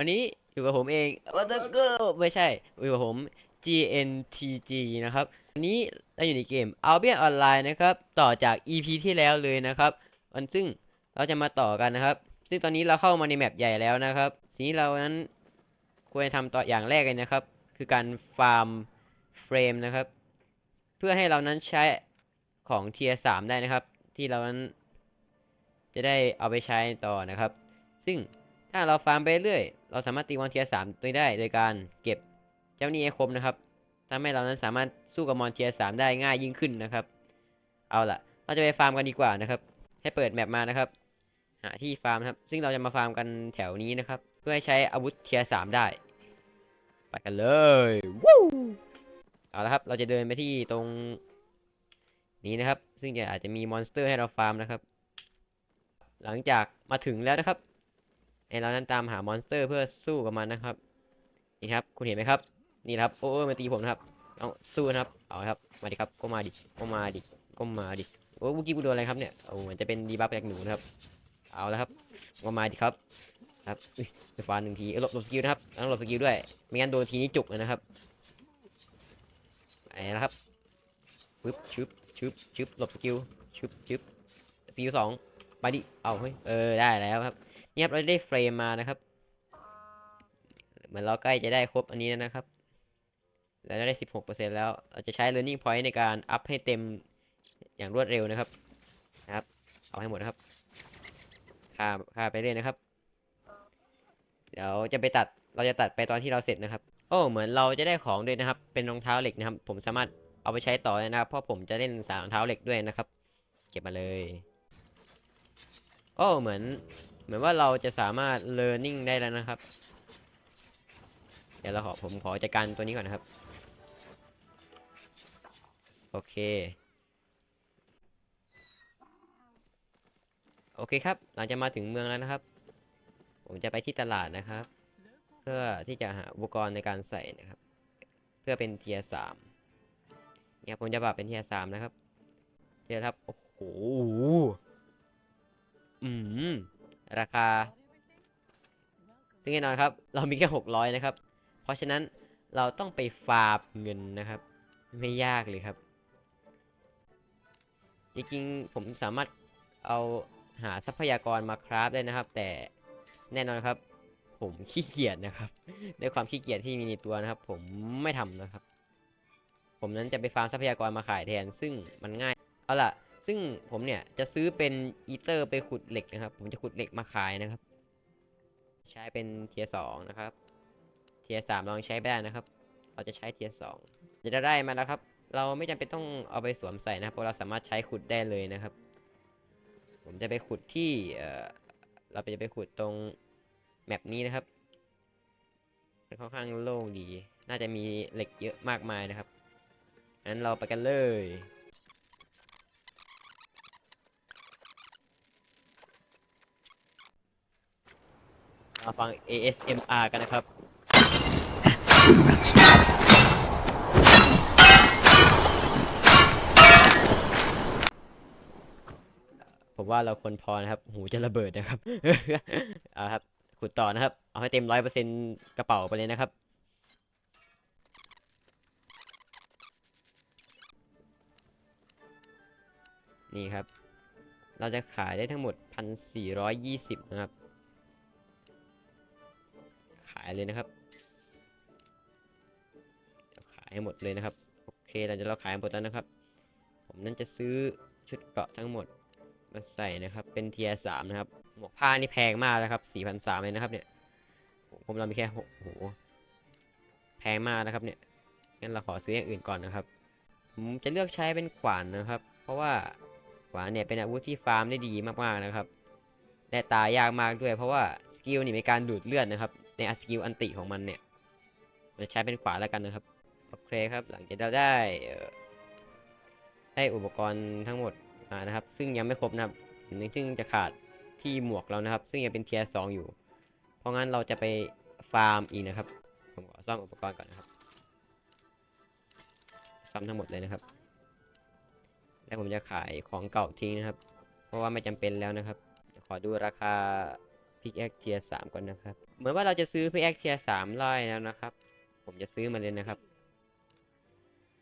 วันนี้อยู่กับผมเองวัตเกอร์ไม่ใช่ อยู่กับผม GNTG นะครับ วันนี้เราอยู่ในเกม Albion Online นะครับ ต่อจาก EP ที่แล้วเลยนะครับ วันซึ่งเราจะมาต่อกันนะครับ ซึ่งตอนนี้เราเข้ามาในแมปใหญ่แล้วนะครับทีนี้เรานั้นควรจะทำต่ออย่างแรกเลยนะครับ คือการฟาร์มเฟรมนะครับ เพื่อให้เรานั้นใช้ของเทียสามได้นะครับ ที่เรานั้นจะได้เอาไปใช้ต่อนะครับ ซึ่ง ถ้าเราฟาร์มไปเรื่อย เราสามารถตีมอนเทียสามตัวได้ โดยการเก็บเจ้าหนี้ให้ครบนะครับทำให้เรานั้นสามารถสู้กับมอนเทียสามได้ง่ายยิ่งขึ้นนะครับ เอาล่ะ เราจะไปฟาร์มกันดีกว่านะครับ ให้เปิดแมปมานะครับ หาที่ฟาร์มครับ ซึ่งเราจะมาฟาร์มกันแถวนี้นะครับ เพื่อให้ใช้อาวุธเทียสามได้ ไปกันเลยวู้เอาละครับ เราจะเดินไปที่ตรงนี้นะครับ ซึ่งจะอาจจะมีมอนสเตอร์ให้เราฟาร์มนะครับ หลังจากมาถึงแล้วนะครับ ไอเรานั้นตามหามอนสเตอร์เพื่อสู้กับมันนะครับ นี่ครับ คุณเห็นไหมครับ นี่ครับ โอ้มาตีผมนะครับ เอาสู้นะครับ เอาครับ มาดิครับก็มาดิก็มาดิก็มาดิ โอ้เมื่อกี้กูโดนอะไรครับเนี่ย โอ้เหมือนจะเป็นดีบัฟจากหนูนะครับ เอาแล้วครับก็มาดิครับ ครับอุ้ยไปฟาหนึ่งทีหลบหลบสกิลนะครับ ต้องหลบสกิลด้วย ไม่งั้นโดนทีนี้จุกเลยนะครับไปแล้วครับปึ๊บชึบชึบชึบหลบสกิลชึบชึบสกิลสองไปดิ เอาเฮ้ย เออ ได้แล้วครับ เนี่ยบเราได้เฟรมมานะครับ เหมือนเราใกล้จะได้ครบอันนี้แล้วนะครับ แล้วได้สิบหกเปอร์เซ็นแล้ว เราจะใช้ learning point ในการอัพให้เต็มอย่างรวดเร็วนะครับ นะครับ เอาให้หมดนะครับค่าค่าไปเรื่อยนะครับ เดี๋ยวจะไปตัด เราจะตัดไปตอนที่เราเสร็จนะครับ โอ้ เหมือนเราจะได้ของด้วยนะครับ เป็นรองเท้าเหล็กนะครับ ผมสามารถเอาไปใช้ต่อเลยนะครับ เพราะผมจะเล่นสายรองเท้าเหล็กด้วยนะครับ เก็บมาเลย โอ้ เหมือน เหมือนว่าเราจะสามารถ learning ได้แล้วนะครับ เดี๋ยวเราขอผมขอจัดการตัวนี้ก่อนนะครับ โอเค โอเคครับ หลังจากมาถึงเมืองแล้วนะครับ ผมจะไปที่ตลาดนะครับ เพื่อที่จะหาอุปกรณ์ในการใส่นะครับ เพื่อเป็นเทียสามเนี่ยผมจะปรับเป็นเทียสามนะครับเทียครับ โอ้โหอืม ราคา ซึ่งแน่นอนครับ เรามีแค่หกร้อยนะครับ เพราะฉะนั้นเราต้องไปฟาร์มเงินนะครับ ไม่ยากเลยครับ จริงๆ ผมสามารถเอาหาทรัพยากรมาคราฟได้นะครับ แต่แน่นอนครับ ผมขี้เกียจนะครับ ด้วยความขี้เกียจที่มีในตัวนะครับ ผมไม่ทำนะครับ ผมนั้นจะไปฟาร์มทรัพยากรมาขายแทน ซึ่งมันง่าย เอาล่ะ ซึ่งผมเนี่ยจะซื้อเป็นอีเตอร์ไปขุดเหล็กนะครับ ผมจะขุดเหล็กมาขายนะครับ ใช้เป็นเทียสองนะครับ เทียสามลองใช้ไได้นะครับ เราจะใช้เทียสองจะได้มาแล้วครับ เราไม่จำเป็นต้องเอาไปสวมใส่นะเพราะเราสามารถใช้ขุดได้เลยนะครับ ผมจะไปขุดที่เอ่อเราจะไปขุดตรงแมปนี้นะครับค่อนข้างโล่งดี น่าจะมีเหล็กเยอะมากมายนะครับงั้นเราไปกันเลย มาฟัง ASMR กันนะครับ ผมว่าเราควรพอนะครับ หูจะระเบิดนะครับ เอาครับ ขุดต่อนะครับ เอาให้เต็มร้อยเปอร์เซ็นกระเป๋าไปเลยนะครับ นี่ครับ เราจะขายได้ทั้งหมดพันสี่ร้อยยี่สิบนะครับายเลยนะครับเดี๋ยวขายให้หมดเลยนะครับ โอเคเราจะเราขายหมดแล้วนะครับ ผมนั้นจะซื้อชุดเกราะทั้งหมดมาใส่นะครับ เป็นเทียสามนะครับ หมวกผ้านี่แพงมากนะครับสี่พันสามเลยนะครับเนี่ย ผมเรามีแค่หกโอ้โห แพงมากนะครับเนี่ย งั้นเราขอซื้ออย่างอื่นก่อนนะครับ ผมจะเลือกใช้เป็นขวานนะครับ เพราะว่าขวานเนี่ยเป็นอาวุธที่ฟาร์มได้ดีมากๆนะครับ และตายยากมากด้วย เพราะว่าสกิลนี่มีการดูดเลือดนะครับ ในสกิลอันติของมันเนี่ยเราจะใช้เป็นขวาแล้วกันนะครับโอเคครับ หลังจากเราได้ได้อุปกรณ์ทั้งหมดมานะครับ ซึ่งยังไม่ครบนะครับซึ่งจะขาดที่หมวกเรานะครับ ซึ่งยังเป็นเทียร์สองอยู่ เพราะงั้นเราจะไปฟาร์มอีกนะครับ ผมขอซ่อมอุปกรณ์ก่อนนะครับซ่อมทั้งหมดเลยนะครับ แล้วผมจะขายของเก่าทิ้งนะครับ เพราะว่าไม่จำเป็นแล้วนะครับ ขอดูราคา พิกแอคเทียสามก่อนนะครับ เหมือนว่าเราจะซื้อพิกแอคเทียสามไล่แล้วนะครับ ผมจะซื้อมาเลยนะครับ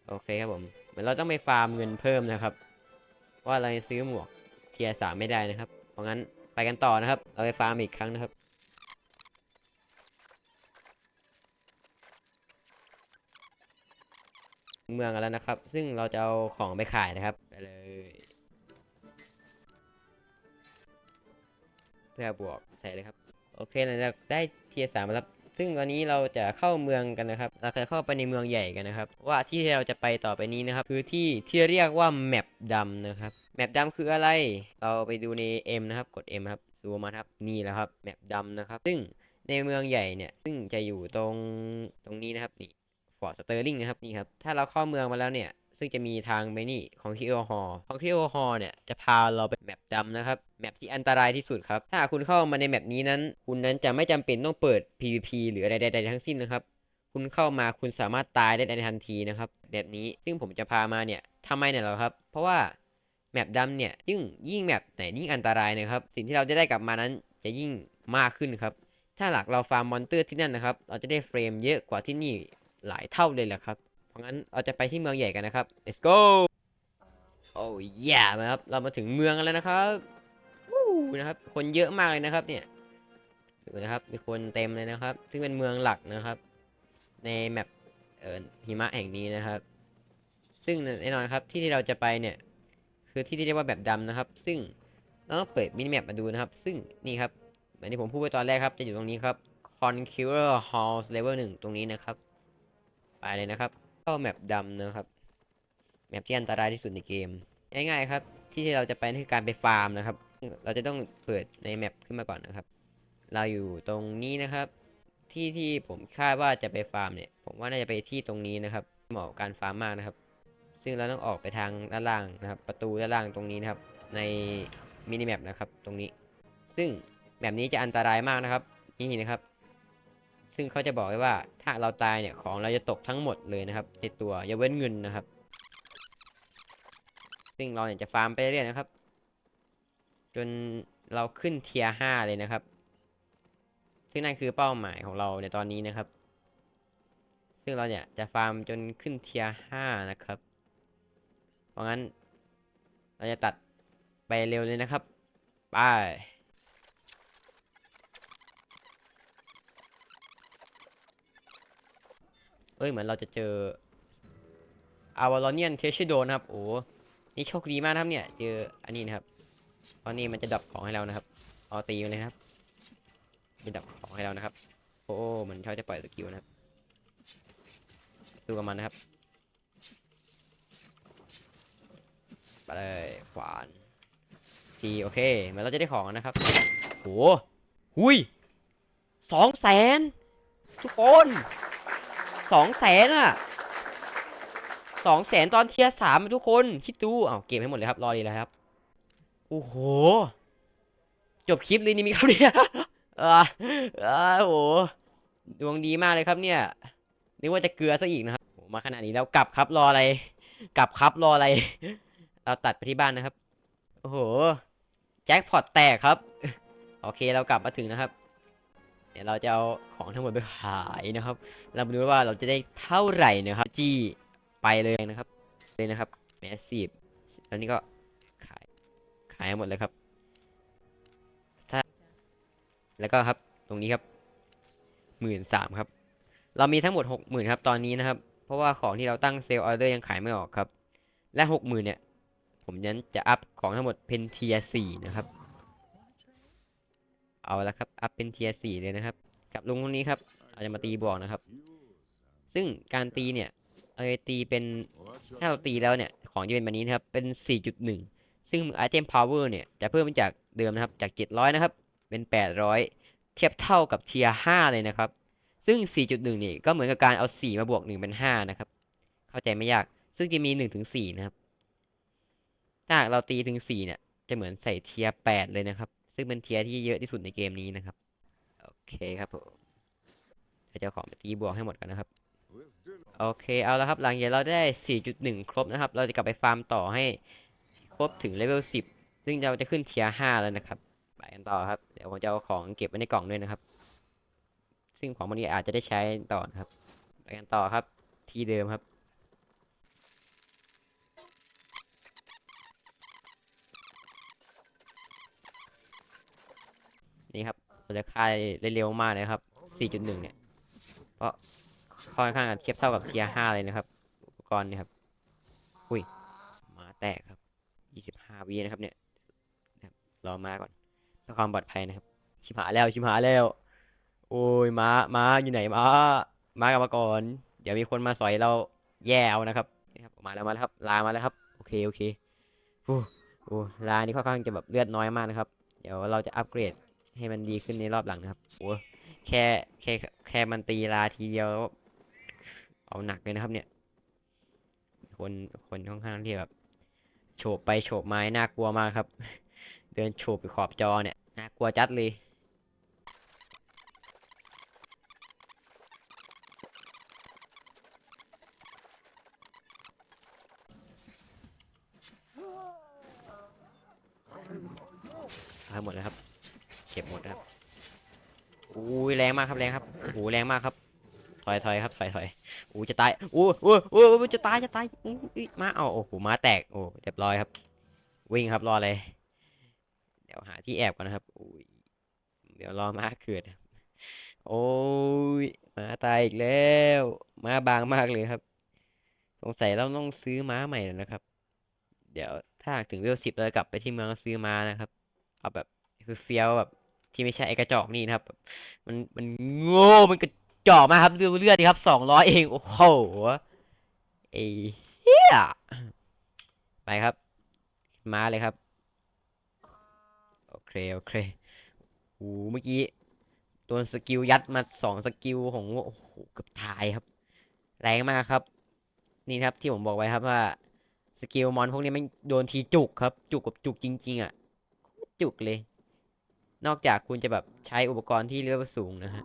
โอเคครับผมเหมือนเราต้องไปฟาร์มเงินเพิ่มนะครับ ว่าเรายังซื้อหมวกเทียสามไม่ได้นะครับ เพราะงั้นไปกันต่อนะครับ เราไปฟาร์มอีกครั้งนะครับเมืองกันแล้วนะครับ ซึ่งเราจะเอาของไปขายนะครับ ไปเลย พื่อบวกใส่เลยครับ โอเคเราจะได้เทียสามแล้วครับ ซึ่งวันนี้เราจะเข้าเมืองกันนะครับ เราจะเข้าไปในเมืองใหญ่กันนะครับ ว่าที่เราจะไปต่อไปนี้นะครับ คือที่ที่เรียกว่าแมปดำนะครับ แมปดำคืออะไร เราไปดูใน M นะครับ กด M ครับซูมมาครับ นี่แหละครับ แมปดำนะครับ ซึ่งในเมืองใหญ่เนี่ย ซึ่งจะอยู่ตรงตรงนี้นะครับ นี่ ฟอร์ดสเตอร์ลิงนะครับ นี่ครับ ถ้าเราเข้าเมืองมาแล้วเนี่ย ซึ่งจะมีทางไปนี่ของที่เอฮอของที่เอฮอเนี่ยจะพาเราไปแมปดำนะครับแมปที่อันตรายที่สุดครับ ถ้าคุณเข้ามาในแมปนี้นั้น คุณนั้นจะไม่จำเป็นต้องเปิด PVP หรืออะไรใดๆทั้งสิ้นนะครับ คุณเข้ามาคุณสามารถตายได้ในทันทีนะครับแบบนี้ซึ่งผมจะพามาเนี่ยทำไมเนี่ยเรอครับ เพราะว่าแมปดำเนี่ยยิ่งยิ่งแมปไหนยิ่งอันตรายนะครับ สิ่งที่เราจะได้กลับมานั้นจะยิ่งมากขึ้นครับ ถ้าหลักเราฟาร์มมอนเตอร์ที่นั่นนะครับ เราจะได้เฟรมเยอะกว่าที่นี่หลายเท่าเลยแหละครับ ราะงั้นเราจะไปที่เมืองใหญ่กันนะครับ let's go โอ้ยามาครับ เรามาถึงเมืองกันแล้วนะครับวู้นะครับ คนเยอะมากเลยนะครับ เนี่ยดูนะครับ มีคนเต็มเลยนะครับ ซึ่งเป็นเมืองหลักนะครับ ในแมปเอ่อหิมะแห่งนี้นะครับ ซึ่งแน่นอนครับ ที่ที่เราจะไปเนี่ย คือที่ที่เรียกว่าแบบดำนะครับ ซึ่งเราต้องเปิดมินิแมปมาดูนะครับ ซึ่งนี่ครับเหมือนที่ผมพูดไปตอนแรกครับ จะอยู่ตรงนี้ครับ Conqueror Halls Level 1 ตรงนี้นะครับ ไปเลยนะครับ เข้าแมปดำนะครับแมปที่อันตรายที่สุดในเกม ง่ายๆครับ ที่เราจะไปนั่คือการไปฟาร์มนะครับ เราจะต้องเปิดในแมปขึ้นมาก่อนนะครับ เราอยู่ตรงนี้นะครับ ที่ที่ผมคาดว่าจะไปฟาร์มเนี่ย ผมว่าน่าจะไปที่ตรงนี้นะครับ เหมาะกับการฟาร์มมากนะครับ ซึ่งเราต้องออกไปทางด้านล่างนะครับ ประตูด้านล่างตรงนี้นะครับ ในมินิแมปนะครับตรงนี้ ซึ่งแบบนี้จะอันตรายมากนะครับ นี่นะครับ ซึ่งเขาจะบอกไว้ว่าถ้าเราตายเนี่ยของเราจะตกทั้งหมดเลยนะครับในตัวอยกเว้นเงินนะครับ ซึ่งเราเนี่ยจะฟาร์มไปเรื่อยนะครับ จนเราขึ้นเทียห้าเลยนะครับ ซึ่งนั่นคือเป้าหมายของเราในตอนนี้นะครับ ซึ่งเราเนี่ยจะฟาร์มจนขึ้นเทียห้านะครับ เพราะงั้น เราจะตัดไปเร็วเลยนะครับ ไป เอ้ยเหมือนเราจะเจออาวาลอเนียนเทชโดนะครับ โอ้นี่โชคดีมากครับเนี่ย เจออันนี้นะครับตอนนี้มันจะดับของให้เรานะครับเอาตีเลยนะครับจะดับของให้เรานะครับ โอ้มันชอบจะปล่อยสกิลนะครับสู้กับมันนะครับไปเลยขวานทีโอเคเหมือนเราจะได้ของนะครับโหหุยสองแสนทุกคน สองแสนอะสองแสนตอนเทียสามทุกคนคิดดูอ้าวเก็บให้หมดเลยครับ รอดีแล้วครับ โอ้โห จบคลิปเลยนี่มีครับเนี่ยเออเออโอ้โหดวงดีมากเลยครับเนี่ยนึกว่าจะเกลือซะอีกนะครับโอ้มาขนาดนี้แล้วกลับครับรออะไร กลับครับรออะไร เราตัดไปที่บ้านนะครับ โอ้โห แจ็คพอตแตกครับ โอเคเรากลับมาถึงนะครับ ดี๋ยวเราจะเอาของทั้งหมดไปขายนะครับ เรามาดูว่าเราจะได้เท่าไหร่นะครับจี้ไปเลยนะครับเลยนะครับแมสซีฟแล้วนี่ก็ขายขายหมดเลยครับถ้าแล้วก็ครับตรงนี้ครับหมื่นสามครับ เรามีทั้งหมดหกหมื่นครับตอนนี้นะครับ เพราะว่าของที่เราตั้งเซลล์ออเดอร์ยังขายไม่ออกครับ และหกหมื่นเนี่ย ผมนั้นจะอัพของทั้งหมดเป็นเทียสี่นะครับ เอาละครับ อัพเป็นเทียสี่เลยนะครับ กับลุงคนนี้ครับเราจะมาตีบวกนะครับ ซึ่งการตีเนี่ยเราจะตีเป็นถ้าเราตีแล้วเนี่ย ของจะเป็นแบบนี้นะครับ เป็น 4.1 ซึ่งไอเทมพาวเวอร์เนี่ย จะเพิ่มจากเดิมนะครับ จาก 700 นะครับ เป็น 800 เทียบเท่ากับเทีย5เลยนะครับ ซึ่ง 4.1 นี่ก็เหมือนกับการเอา 4 มาบวก 1 เป็น 5 นะครับ เข้าใจไม่ยาก ซึ่งจะมี1ถึง4นะครับ ถ้าเราตีถึง 4 เนี่ย จะเหมือนใส่เทีย8เลยนะครับ ซึ่งเป็นเทียที่เยอะที่สุดในเกมนี้นะครับ โอเคครับผมจะเอาของไปตีบวกให้หมดกันนะครับ โอเคเอาล้วครับหลังจากเราได้ 4.1 ครบนะครับ เราจะกลับไปฟาร์มต่อให้ครบถึงเลเวล 10 ซึ่งเราจะขึ้นเทียร์ 5 แล้วนะครับ ไปกันต่อครับ เดี๋ยวผมจะเอาของเก็บไว้ในกล่องด้วยนะครับ ซึ่งของมันนี้อาจจะได้ใช้ต่อนะครับ ไปกันต่อครับที่เดิมครับ นี่ครับเรา จะค่ายได้เร็วมากเลยครับ 4.1 เนี่ย เพราะค่อนข้างเทียบเท่ากับเทียร์5เลยนะครับอุปกรณ์เนี่ยครับ อุ้ย มาแตกครับ 25วินะครับเนี่ยรอมาก่อนเพื่อความปลอดภัยนะครับ ชิบหายแล้วชิบหายแล้ว โอ้ยม้าม้าอยู่ไหนม้าม้ากลับมาก่อน เดี๋ยวมีคนมาสอยเราแย่เอานะครับนี่ครับมาแล้วมาแล้วครับ ลามาแล้วครับ โอเคโอเคโอ้โอ้ลานี่ค่อนข้างจะแบบเลือดน้อยมากนะครับ เดี๋ยวเราจะอัปเกรด ให้มันดีขึ้นในรอบหลังนะครับโอ้แค่แค่แค่มันตีลาทีเดียว เอาหนักเลยนะครับ เนี่ย คนคนค่อนข้างที่แบบโฉบไปโฉบมาน่ากลัวมากครับ เดินโฉบไปขอบจอเนี่ยน่ากลัวจัดเลยหมดแล้วครับ ก็บหมดนะครับอุ้ยแรงมากครับแรงครับโอ้โหแรงมากครับ ถอยถอยครับถอยถอยอู้จะตายอู้อู้อู้จะตายจะตายอู้ยมาเอาโอ้โหมาแตกโอ้เรียบร้อยครับ วิ่งครับรอเลย เดี๋ยวหาที่แอบก่อนนะครับอุ้ยเดี๋ยวรอมาเกิดโอ้ยมาตายอีกแล้วมาบางมากเลยครับ สงสัยเราต้องซื้อม้าใหม่แล้วนะครับ เดี๋ยวถ้าถึงเวลสิบเราจะกลับไปที่เมืองซื้อม้านะครับ เอาแบบเฟี้ยวแบบ ที่ไม่ใช่ไอกระจอกนี่นะครับ มันมันโง่มันกระจอกมากครับดูเลือดครับสองร้อยเองโอ้โหไอ้เหี้ยไปครับ มาเลยครับ โอเคโอเคโอ้โหเมื่อกี้โดนสกิลยัดมาสองสกิลของโอ้โหเกือบตายครับ แรงมากครับ นี่ครับที่ผมบอกไว้ครับว่าสกิลมอนพวกนี้มันโดนทีจุกครับ จุกกับจุกจริง ๆ อะ จุกเลย นอกจากคุณจะแบบใช้อุปกรณ์ที่เลือดสูงนะฮะ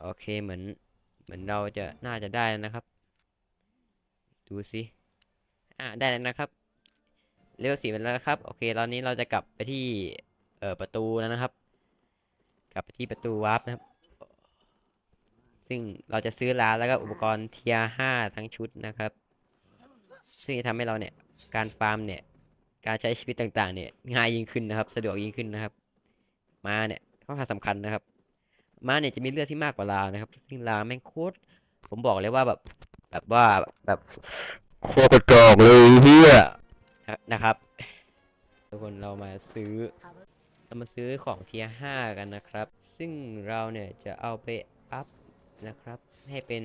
โอเคเหมือน เหมือนเราจะน่าจะได้แล้วนะครับ ดูสิอ่าได้แล้วนะครับเลเวลสี่เป็นแล้วนะครับ โอเค ตอนนี้เราจะกลับไปที่เอ่อประตูแล้วนะครับ กลับไปที่ประตูวาร์ปนะครับ ซึ่งเราจะซื้อร้านแล้วก็อุปกรณ์เทียห้าทั้งชุดนะครับ ซึ่งจะทำให้เราเนี่ยการฟาร์มเนี่ย การใช้ชีวิตต่างๆ เนี่ยง่ายยิ่งขึ้นนะครับ สะดวกยิ่งขึ้นนะครับ ม้าเนี่ยค่อนข้างสำคัญนะครับ ม้าเนี่ยจะมีเลือดที่มากกว่าลานะครับ ซึ่งลาแม่งโคตรผมบอกเลยว่าแบบแบบว่าแบบโคตรกระจอกเลยเฮียนะครับทุกคนเรามาซื้อเรามาซื้อของเทียห้ากันนะครับ ซึ่งเราเนี่ยจะเอาไปอัพ นะครับให้เป็น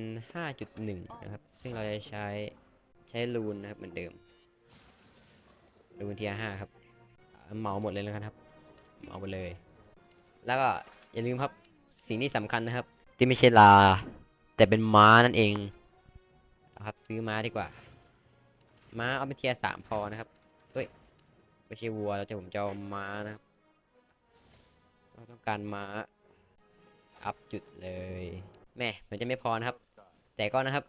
5.1 นะครับ ซึ่งเราจะใช้ใช้รูนนะครับเหมือนเดิมรูนเทียห้าครับเหมาหมดเลยแล้วกันครับเหมาหมดเลย แล้วก็อย่าลืมครับสิ่งที่สำคัญนะครับ ที่ไม่ใช่ลา แต่เป็นม้านั่นเองนะครับซื้อม้าดีกว่า ม้าเอาเป็นเทียสามพอนะครับเฮ้ยไม่ใช่วัวเราจะผมจะเอาม้านะครับเราต้องการม้าอัพจุดเลย แม่มันจะไม่พอนะครับ แต่ก็นะครับ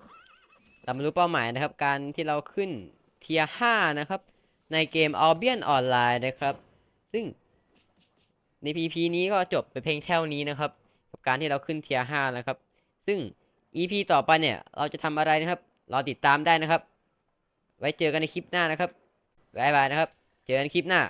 เรามารู้เป้าหมายนะครับ การที่เราขึ้นเทียห้านะครับ ในเกม Albion Online นะครับ ซึ่งใน PP นี้ก็จบไปเพียงเท่านี้นะครับ กับการที่เราขึ้นเทียห้านะครับ ซึ่ง EP ต่อไปเนี่ย เราจะทำอะไรนะครับ เรอติดตามได้นะครับ ไว้เจอกันในคลิปหน้านะครับบ๊ายบายนะครับ เจอกันคลิปหน้า